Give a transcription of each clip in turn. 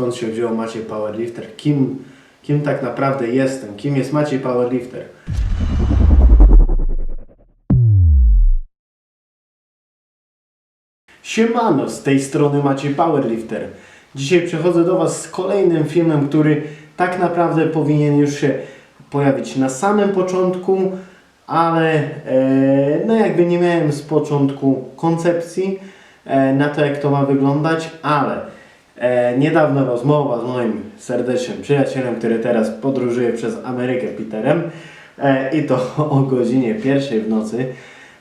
skąd się wziął Maciej Powerlifter, kim, kim tak naprawdę jestem, kim jest Maciej Powerlifter. Siemano, z tej strony Maciej Powerlifter. Dzisiaj przychodzę do Was z kolejnym filmem, który tak naprawdę powinien już się pojawić na samym początku, ale e, no jakby nie miałem z początku koncepcji e, na to, jak to ma wyglądać, ale e, niedawno rozmowa z moim serdecznym przyjacielem, który teraz podróżuje przez Amerykę Peterem e, i to o godzinie pierwszej w nocy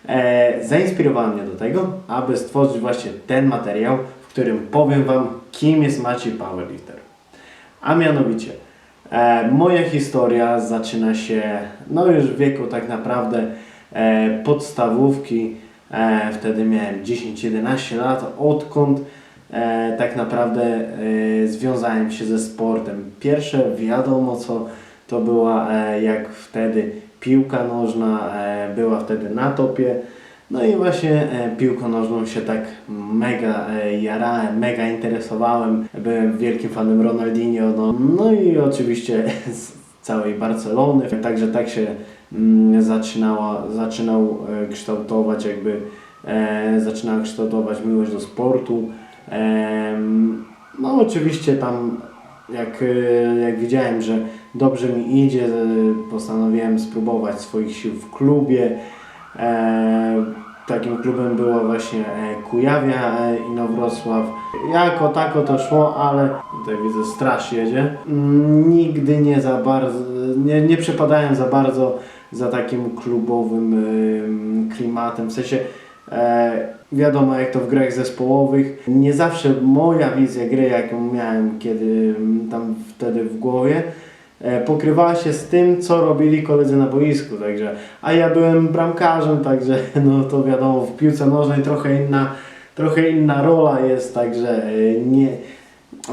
e, zainspirowała mnie do tego, aby stworzyć właśnie ten materiał, w którym powiem Wam, kim jest Maciej Powerlifter. A mianowicie, e, moja historia zaczyna się, no już w wieku tak naprawdę podstawówki. Wtedy miałem 10-11 lat, odkąd e, tak naprawdę e, związałem się ze sportem. Pierwsze wiadomo co to była e, jak wtedy piłka nożna, e, była wtedy na topie. No i właśnie e, piłką nożną się tak mega e, jarałem, mega interesowałem. Byłem wielkim fanem Ronaldinho, no, no i oczywiście z całej Barcelony. Także tak się mm, zaczynała, zaczynał e, kształtować jakby, e, zaczynała kształtować miłość do sportu. No oczywiście tam jak, e, jak widziałem, że dobrze mi idzie, e, postanowiłem spróbować swoich sił w klubie. E, takim klubem było właśnie Kujawia e, Inowrocław. Jako tako to szło, ale tutaj widzę straż jedzie. Nigdy nie za bardzo, nie, nie przepadałem za bardzo za takim klubowym em, klimatem. W sensie wiadomo jak to w grach zespołowych. Nie zawsze moja wizja gry, jaką miałem kiedy mm, tam wtedy w głowie, e, pokrywała się z tym, co robili koledzy na boisku, także, a ja byłem bramkarzem, także no to wiadomo, w piłce nożnej trochę inna, trochę inna rola jest, także e, nie,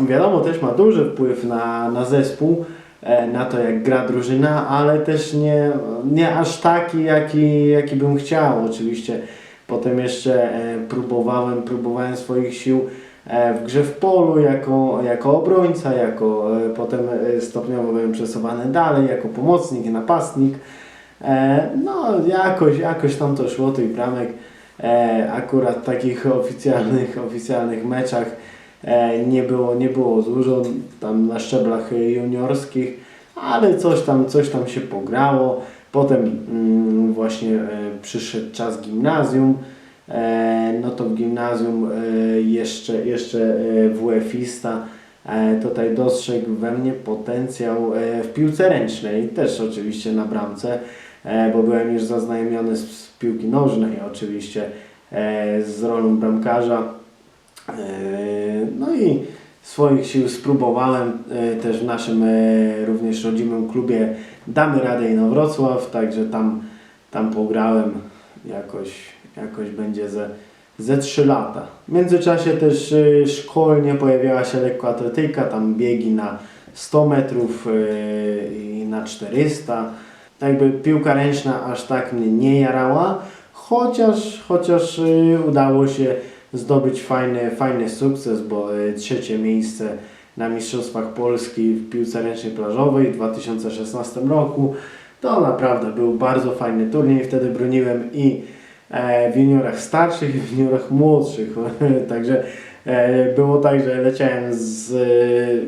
wiadomo, też ma duży wpływ na, na zespół, e, na to jak gra drużyna, ale też nie, nie aż taki, jaki, jaki bym chciał oczywiście. Potem jeszcze e, próbowałem, próbowałem swoich sił e, w grze w polu jako, jako obrońca, jako e, potem stopniowo byłem przesuwany dalej jako pomocnik, napastnik. No jakoś, jakoś tam to szło tych bramek. Akurat w takich oficjalnych, oficjalnych meczach nie było, nie było dużo tam na szczeblach juniorskich, ale coś tam, coś tam się pograło. Potem mm, właśnie e, przyszedł czas gimnazjum. E, no to w gimnazjum e, jeszcze, jeszcze WF-ista tutaj dostrzegł we mnie potencjał w piłce ręcznej, też oczywiście na bramce, bo byłem już zaznajomiony z, piłki nożnej oczywiście z rolą bramkarza. No i swoich sił spróbowałem e, też w naszym e, również rodzimym klubie Damy Radę Inowrocław, także tam, tam pograłem jakoś, jakoś będzie ze, ze 3 lata. W międzyczasie też e, szkolnie pojawiała się lekkoatletyka, tam biegi na 100 metrów i na 400. Jakby piłka ręczna aż tak mnie nie jarała, chociaż, chociaż udało się zdobyć fajny, fajny sukces, bo e, trzecie miejsce na Mistrzostwach Polski w piłce ręcznej plażowej w 2016 roku. To naprawdę był bardzo fajny turniej. Wtedy broniłem i e, w juniorach starszych, i w juniorach młodszych. Także e, było tak, że leciałem z,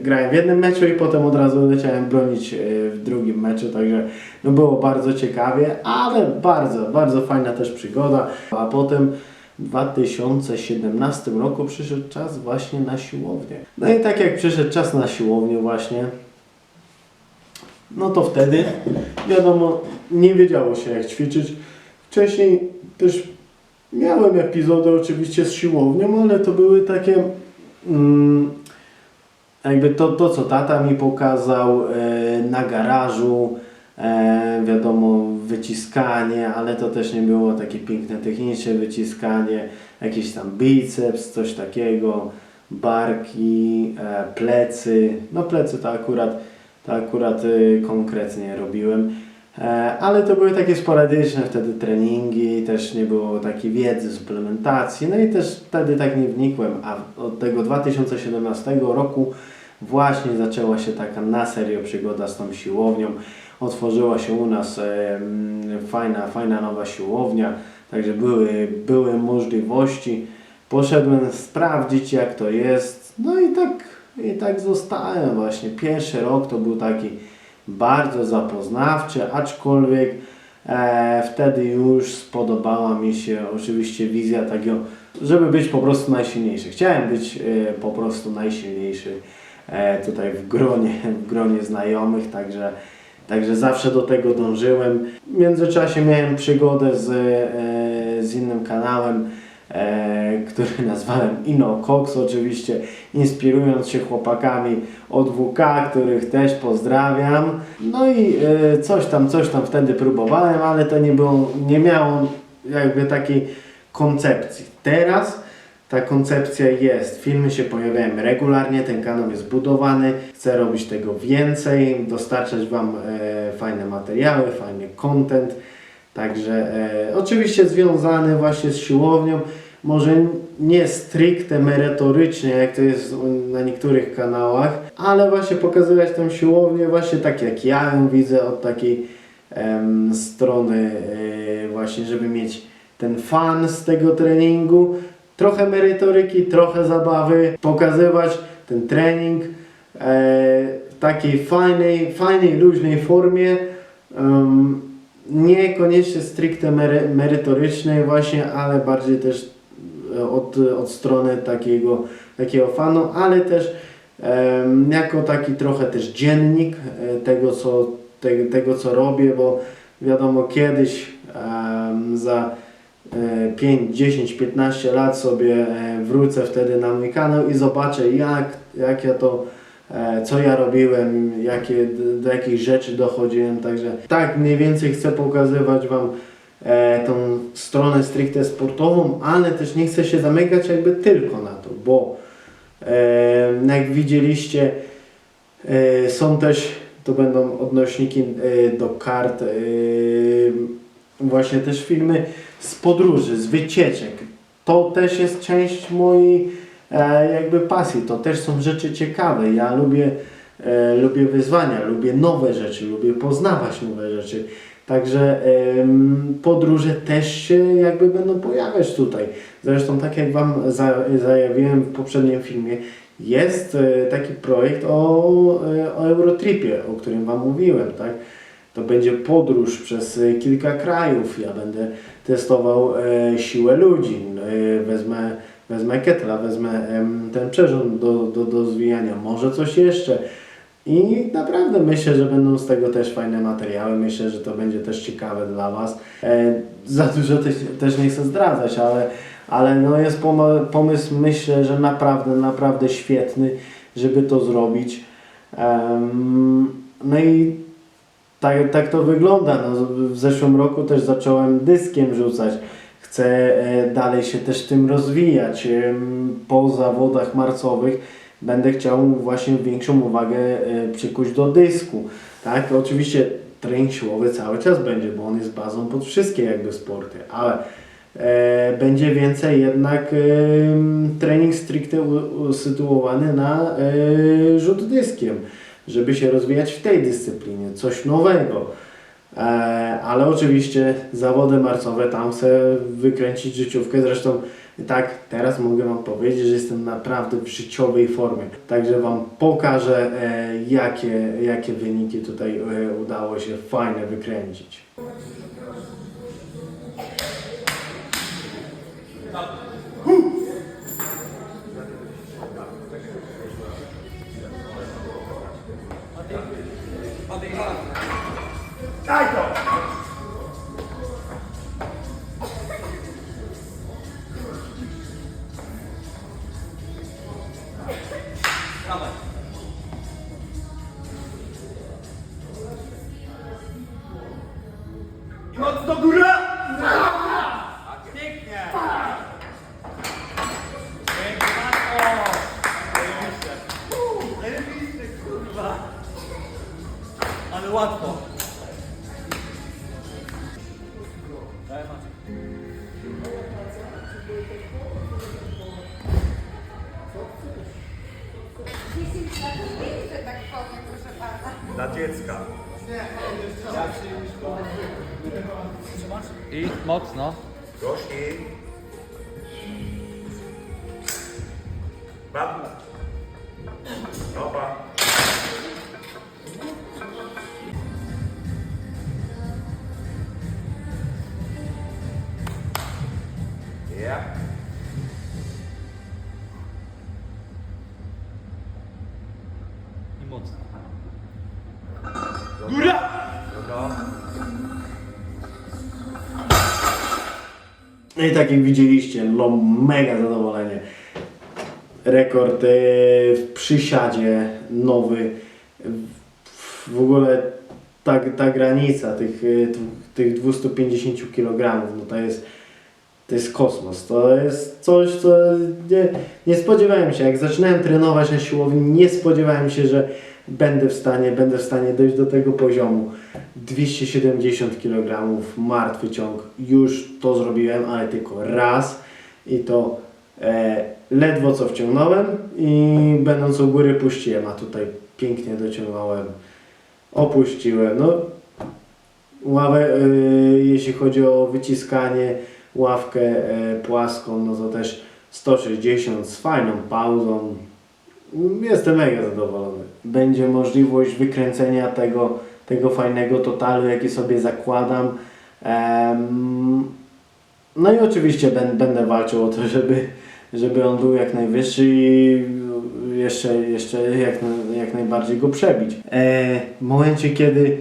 grałem w jednym meczu i potem od razu leciałem bronić w drugim meczu. Także no było bardzo ciekawie, ale bardzo, bardzo fajna też przygoda. A potem 2017 roku przyszedł czas właśnie na siłownię. No i tak jak przyszedł czas na siłownię właśnie, no to wtedy wiadomo, nie wiedziało się jak ćwiczyć. Wcześniej też miałem epizody oczywiście z siłownią, ale to były takie mm, jakby to, to co tata mi pokazał e, na garażu, e, wiadomo wyciskanie, ale to też nie było takie piękne techniczne wyciskanie, jakiś tam biceps, coś takiego, barki, e, plecy, no plecy to akurat, to akurat e, konkretnie robiłem. E, Ale to były takie sporadyczne wtedy treningi, też nie było takiej wiedzy, suplementacji, no i też wtedy tak nie wnikłem, a od tego 2017 roku właśnie zaczęła się taka na serio przygoda z tą siłownią. Otworzyła się u nas fajna, fajna nowa siłownia, także były, były możliwości. Poszedłem sprawdzić jak to jest, no i tak, i tak zostałem właśnie. Pierwszy rok to był taki bardzo zapoznawczy, aczkolwiek e, wtedy już spodobała mi się oczywiście wizja takiego, żeby być po prostu najsilniejszy. Chciałem być e, po prostu najsilniejszy e, tutaj w gronie, w gronie znajomych, także, także zawsze do tego dążyłem. W międzyczasie miałem przygodę z, e, z innym kanałem, e, który nazwałem Ino Cox oczywiście, inspirując się chłopakami od WK, których też pozdrawiam. No i e, coś tam, coś tam wtedy próbowałem, ale to nie było, nie miało jakby takiej koncepcji. Teraz ta koncepcja jest. Filmy się pojawiają regularnie, ten kanał jest budowany, chcę robić tego więcej, dostarczać Wam e, fajne materiały, fajny content. Także e, oczywiście związany właśnie z siłownią, może nie stricte merytorycznie, jak to jest na niektórych kanałach, ale właśnie pokazywać tą siłownię właśnie tak jak ja ją widzę od takiej strony e, właśnie, żeby mieć ten fan z tego treningu, trochę merytoryki, trochę zabawy, pokazywać ten trening e, w takiej fajnej, fajnej, luźnej formie. niekoniecznie stricte mery, merytorycznej właśnie, ale bardziej też e, od, od strony takiego, takiego fanu, ale też jako taki trochę też dziennik e, tego, co, te, tego, co robię, bo wiadomo, kiedyś za 5, 10, 15 lat sobie e, wrócę wtedy na mój kanał i zobaczę jak, jak ja to, e, co ja robiłem, jakie, do jakich rzeczy dochodziłem, także tak mniej więcej chcę pokazywać Wam e, tą stronę stricte sportową, ale też nie chcę się zamykać jakby tylko na to, bo e, jak widzieliście są też, to będą odnośniki do kart, właśnie też filmy z podróży, z wycieczek. To też jest część mojej e, jakby pasji, to też są rzeczy ciekawe. Ja lubię, e, lubię wyzwania, lubię nowe rzeczy, lubię poznawać nowe rzeczy. Także em, podróże też się jakby będą pojawiać tutaj. Zresztą tak jak Wam za, zajawiłem w poprzednim filmie, jest e, taki projekt o, e, o Eurotripie, o którym Wam mówiłem, tak? To będzie podróż przez e, kilka krajów. Ja będę testował e, siłę ludzi. E, wezmę, wezmę ketla, wezmę ten przyrząd do, do, do zwijania, może coś jeszcze. I naprawdę myślę, że będą z tego też fajne materiały. Myślę, że to będzie też ciekawe dla Was. E, za dużo też, też nie chcę zdradzać, ale, ale no jest pom- pomysł, myślę, że naprawdę, naprawdę świetny, żeby to zrobić. Em, no i tak, tak to wygląda. No, w zeszłym roku też zacząłem dyskiem rzucać. Chcę e, dalej się też tym rozwijać. Po zawodach marcowych będę chciał właśnie większą uwagę e, przykuć do dysku. Tak, oczywiście trening siłowy cały czas będzie, bo on jest bazą pod wszystkie jakby sporty, ale e, będzie więcej jednak em, trening stricte usytuowany na e, rzut dyskiem, żeby się rozwijać w tej dyscyplinie, coś nowego. E, ale oczywiście zawody marcowe, tam chcę wykręcić życiówkę. Zresztą tak, teraz mogę Wam powiedzieć, że jestem naprawdę w życiowej formie. Także Wam pokażę, e, jakie, jakie wyniki tutaj e, udało się fajne wykręcić. I No i tak jak widzieliście, no mega zadowolenie. Rekord e, w przysiadzie nowy. W- ogóle ta, ta granica tych, e, tych 250 kg, no to jest, to jest kosmos. To jest coś, co nie, nie spodziewałem się. Jak zaczynałem trenować na siłowni, nie spodziewałem się, że będę w stanie, będę w stanie dojść do tego poziomu. 270 kg martwy ciąg. Już to zrobiłem, ale tylko raz i to e, ledwo co wciągnąłem i będąc u góry puściłem, a tutaj pięknie dociągnąłem, opuściłem. No, ławę, e, jeśli chodzi o wyciskanie, ławkę e, płaską, no to też 160 z fajną pauzą. Jestem mega zadowolony. Będzie możliwość wykręcenia tego, tego fajnego totalu, jaki sobie zakładam. No i oczywiście będę walczył o to, żeby, żeby on był jak najwyższy i jeszcze, jeszcze jak, jak najbardziej go przebić. E, w momencie, kiedy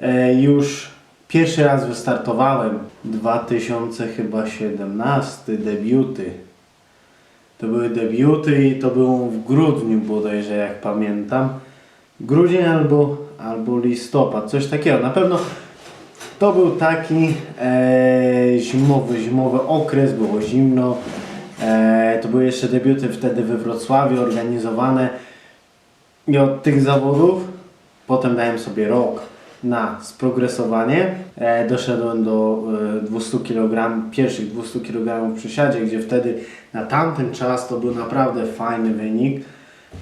e, już pierwszy raz wystartowałem, 2017 debiuty, to były debiuty i to było w grudniu bodajże, jak pamiętam. Grudzień albo, albo listopad, coś takiego. Na pewno to był taki e, zimowy, zimowy okres, było zimno. E, to były jeszcze debiuty wtedy we Wrocławiu organizowane. I od tych zawodów potem dałem sobie rok na sprogresowanie. E, doszedłem do e, 200 kg, pierwszych 200 kg w przysiadzie, gdzie wtedy na tamten czas to był naprawdę fajny wynik.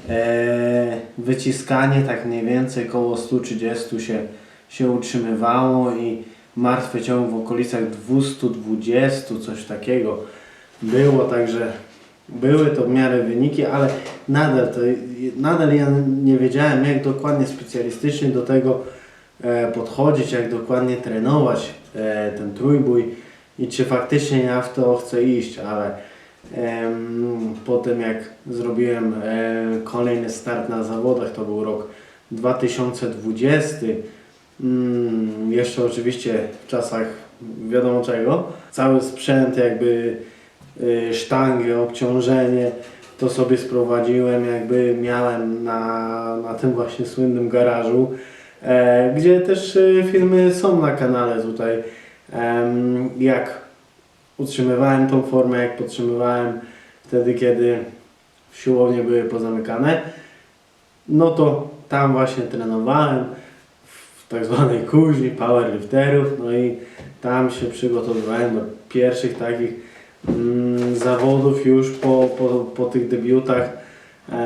E, wyciskanie tak mniej więcej około 130 się, się utrzymywało i martwy ciąg w okolicach 220, coś takiego było, także były to w miarę wyniki, ale nadal, to, nadal ja nie wiedziałem jak dokładnie specjalistycznie do tego podchodzić, jak dokładnie trenować e, ten trójbój i czy faktycznie ja w to chcę iść, ale em, potem jak zrobiłem e, kolejny start na zawodach, to był rok 2020, mm, jeszcze oczywiście w czasach wiadomo czego, cały sprzęt jakby y, sztangę, obciążenie, to sobie sprowadziłem, jakby miałem na, na tym właśnie słynnym garażu, e, gdzie też e, filmy są na kanale tutaj, jak utrzymywałem tą formę, jak podtrzymywałem wtedy, kiedy siłownie były pozamykane, no to tam właśnie trenowałem w tak zwanej kuźni powerlifterów, no i tam się przygotowywałem do pierwszych takich mm, zawodów już po, po, po tych debiutach. No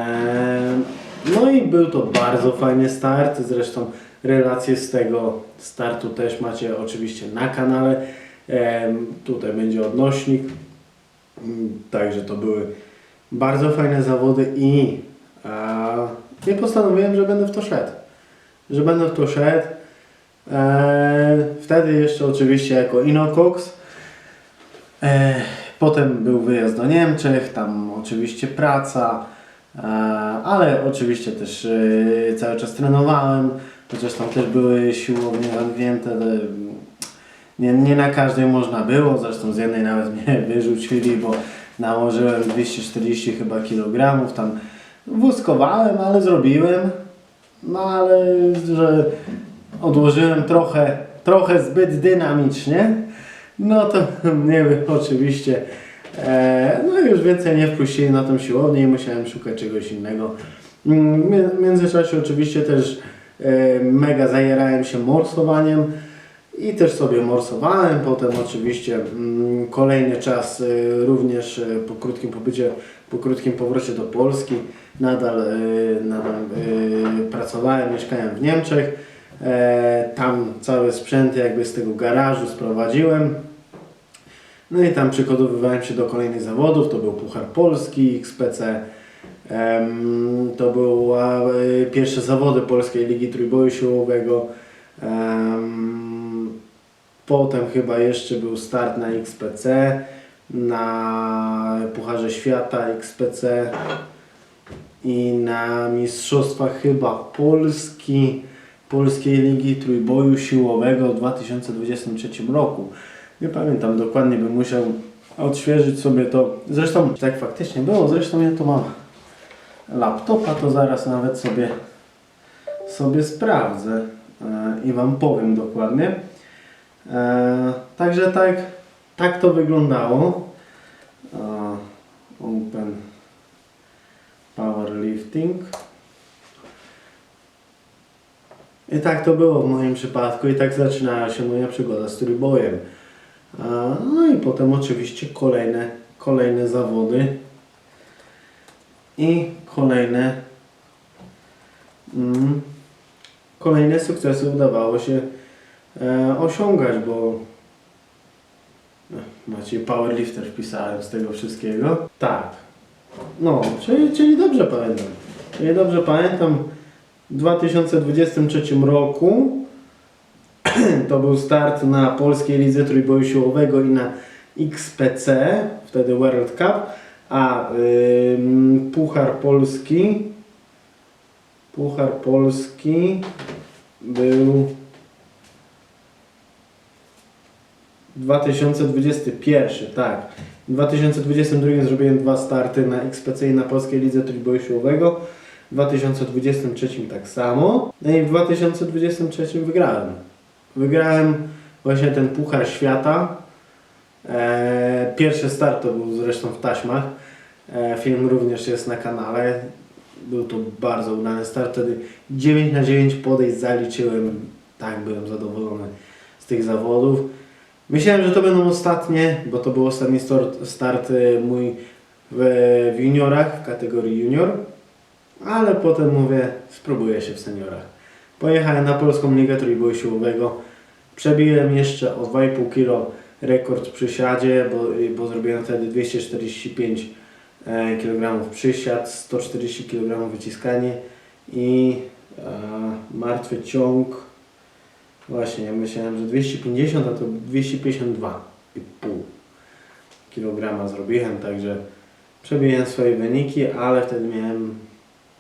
i był to bardzo fajny start, zresztą relacje z tego startu też macie oczywiście na kanale. Tutaj będzie odnośnik. Mm, Także to były bardzo fajne zawody i ja postanowiłem, że będę w to szedł. Że będę w to szedł. E, wtedy jeszcze oczywiście jako Inocox. E, potem był wyjazd do Niemczech, tam oczywiście praca, ale oczywiście też e, cały czas trenowałem, chociaż tam też były siłownie zamknięte. e, Nie, nie na każdej można było, zresztą z jednej nawet mnie wyrzucili, bo nałożyłem 240 chyba kilogramów, tam wózkowałem, ale zrobiłem. No ale że odłożyłem trochę, trochę zbyt dynamicznie, no to mnie oczywiście e, no już więcej nie wpuścili na tą siłownię i musiałem szukać czegoś innego. Mm, W międzyczasie oczywiście też e, mega zajerałem się morsowaniem i też sobie morsowałem. Potem oczywiście mm, kolejny czas e, również po krótkim pobycie po krótkim powrocie do Polski. Nadal, nadal pracowałem, mieszkałem w Niemczech. Tam cały sprzęt jakby z tego garażu sprowadziłem. No i tam przygotowywałem się do kolejnych zawodów. To był Puchar Polski, XPC. To były e, pierwsze zawody Polskiej Ligi Trójboju Siłowego. Em, potem chyba jeszcze był start na XPC, na Pucharze Świata XPC i na Mistrzostwach chyba Polski, Polskiej Ligi Trójboju Siłowego w 2023 roku. Nie pamiętam dokładnie, bym musiał odświeżyć sobie to. Zresztą tak faktycznie było, zresztą ja tu mam laptopa, to zaraz nawet sobie, sobie sprawdzę e, i Wam powiem dokładnie. E, także tak, tak to wyglądało. E, open Powerlifting. I tak to było w moim przypadku i tak zaczynała się moja przygoda z trójbojem. E, No i potem oczywiście kolejne, kolejne zawody i kolejne mm, kolejne sukcesy udawało się e, osiągać, bo no, Maciej Powerlifter wpisałem z tego wszystkiego. Tak. No, czyli, czyli dobrze pamiętam. Czyli dobrze pamiętam w 2023 roku to był start na Polskiej Lidze Trójboju Siłowego i na XPC, wtedy World Cup, a ym, Puchar Polski Puchar Polski był 2021, tak. W 2022 zrobiłem dwa starty na XPC i na Polskiej Lidze Trójboju Siłowego. W 2023 tak samo. No i w 2023 wygrałem. Wygrałem właśnie ten Puchar Świata. E, pierwszy start to był zresztą w taśmach. E, film również jest na kanale. Był to bardzo udany start. Wtedy 9 na 9 podejść zaliczyłem. Tak, byłem zadowolony z tych zawodów. Myślałem, że to będą ostatnie, bo to był ostatni start, start e, mój w, w juniorach, w kategorii junior. Ale potem mówię, spróbuję się w seniorach. Pojechałem na Polską Ligę Trójboju Siłowego. Przebiłem jeszcze o 2,5 kg rekord w przysiadzie, bo, bo zrobiłem wtedy 245 e, kg przysiad, 140 kg wyciskanie i e, martwy ciąg. Właśnie, ja myślałem, że 250, a to 252,5 kg zrobiłem, także przebiłem swoje wyniki, ale wtedy miałem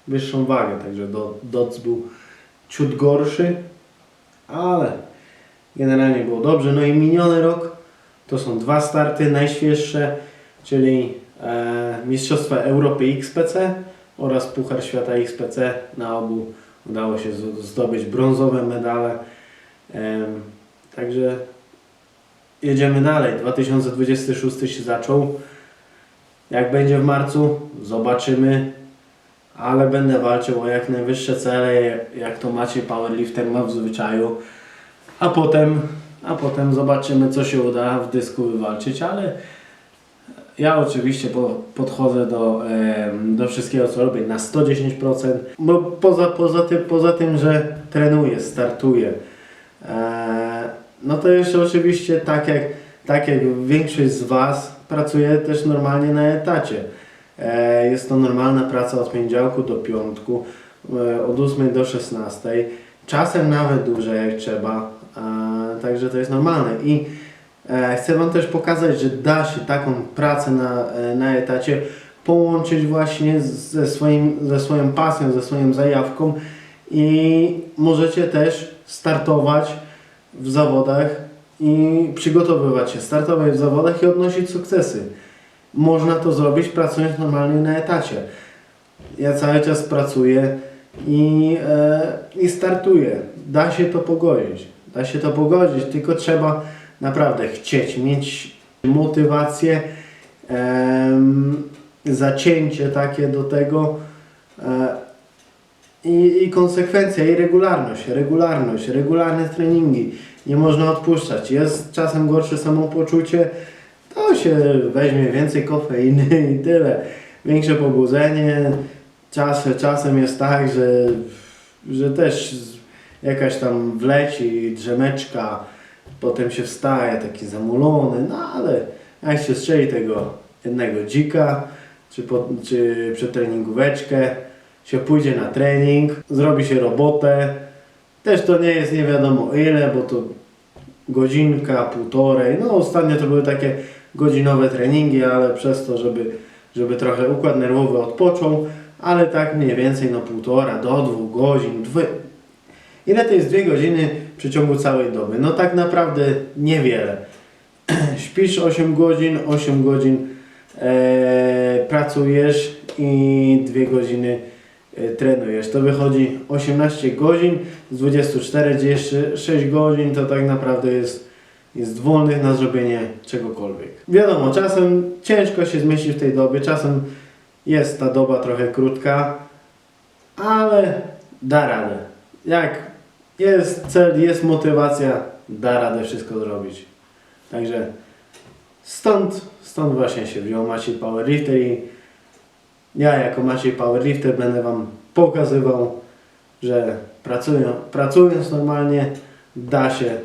wyższą wagę, także do, doc był ciut gorszy, ale generalnie było dobrze. No i miniony rok to są dwa starty najświeższe, czyli e, Mistrzostwa Europy XPC oraz Puchar Świata XPC. Na obu udało się zdobyć brązowe medale. Em, także jedziemy dalej. 2026 się zaczął. Jak będzie w marcu, zobaczymy. Ale będę walczył o jak najwyższe cele, jak to Maciej Powerlifter ma w zwyczaju. A potem, a potem zobaczymy, co się uda w dysku wywalczyć, ale ja oczywiście po, podchodzę do, do wszystkiego, co robię na 110%, bo poza, poza, tym, poza tym, że trenuję, startuję, e, no to jeszcze oczywiście tak jak, tak jak większość z Was pracuje też normalnie na etacie. E, Jest to normalna praca od poniedziałku do piątku, e, od 8 do 16, czasem nawet dłużej jak trzeba, także to jest normalne. I e, chcę Wam też pokazać, że da się taką pracę na, e, na etacie połączyć właśnie ze, swoim, ze swoją pasją, ze swoją zajawką i możecie też startować w zawodach i przygotowywać się, startować w zawodach i odnosić sukcesy. Można to zrobić pracując normalnie na etacie. Ja cały czas pracuję i, e, i startuję. Da się to pogodzić. Da się to pogodzić, tylko trzeba naprawdę chcieć, mieć motywację, zacięcie takie do tego e, i, i konsekwencja, i regularność, regularność, regularne treningi. Nie można odpuszczać. Jest czasem gorsze samopoczucie, to się weźmie więcej kofeiny i tyle. większe pobudzenie. Czas, czasem jest tak, że, że też jakaś tam wleci drzemeczka, potem się wstaje taki zamulony, no ale jak się strzeli tego jednego dzika, czy, po, czy przetreningóweczkę, się pójdzie na trening, zrobi się robotę, też to nie jest nie wiadomo ile, bo to godzinka, półtorej. No ostatnio to były takie godzinowe treningi, ale przez to, żeby, żeby trochę układ nerwowy odpoczął, ale tak mniej więcej no półtora do dwóch godzin. Dwie... Ile to jest dwie godziny w przeciągu całej doby? No tak naprawdę niewiele. Śpisz 8 godzin, 8 godzin e, pracujesz i 2 godziny e, trenujesz. To wychodzi 18 godzin, z 24, gdzie jeszcze 6 godzin to tak naprawdę jest, jest wolnych na zrobienie czegokolwiek. Wiadomo, czasem ciężko się zmieścić w tej dobie, czasem jest ta doba trochę krótka, ale da radę. Jak jest cel, jest motywacja, da radę wszystko zrobić. Także stąd, stąd właśnie się wziął Maciej Powerlifter i ja jako Maciej Powerlifter będę Wam pokazywał, że pracują, pracując normalnie da się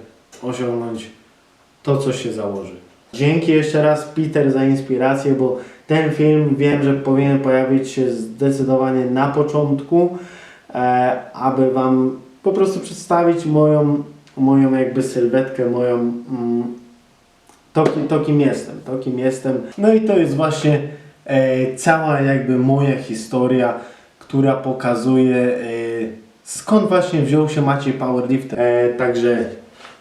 osiągnąć to, co się założy. Dzięki jeszcze raz Peter za inspirację, bo ten film wiem, że powinien pojawić się zdecydowanie na początku, e, aby Wam po prostu przedstawić moją, moją jakby sylwetkę, moją mm, to, to kim jestem, to kim jestem. No i to jest właśnie e, cała jakby moja historia, która pokazuje e, skąd właśnie wziął się Maciej Powerlifter. E, także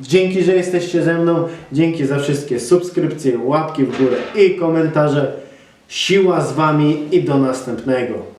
dzięki, że jesteście ze mną, dzięki za wszystkie subskrypcje, łapki w górę i komentarze. Siła z Wami i do następnego.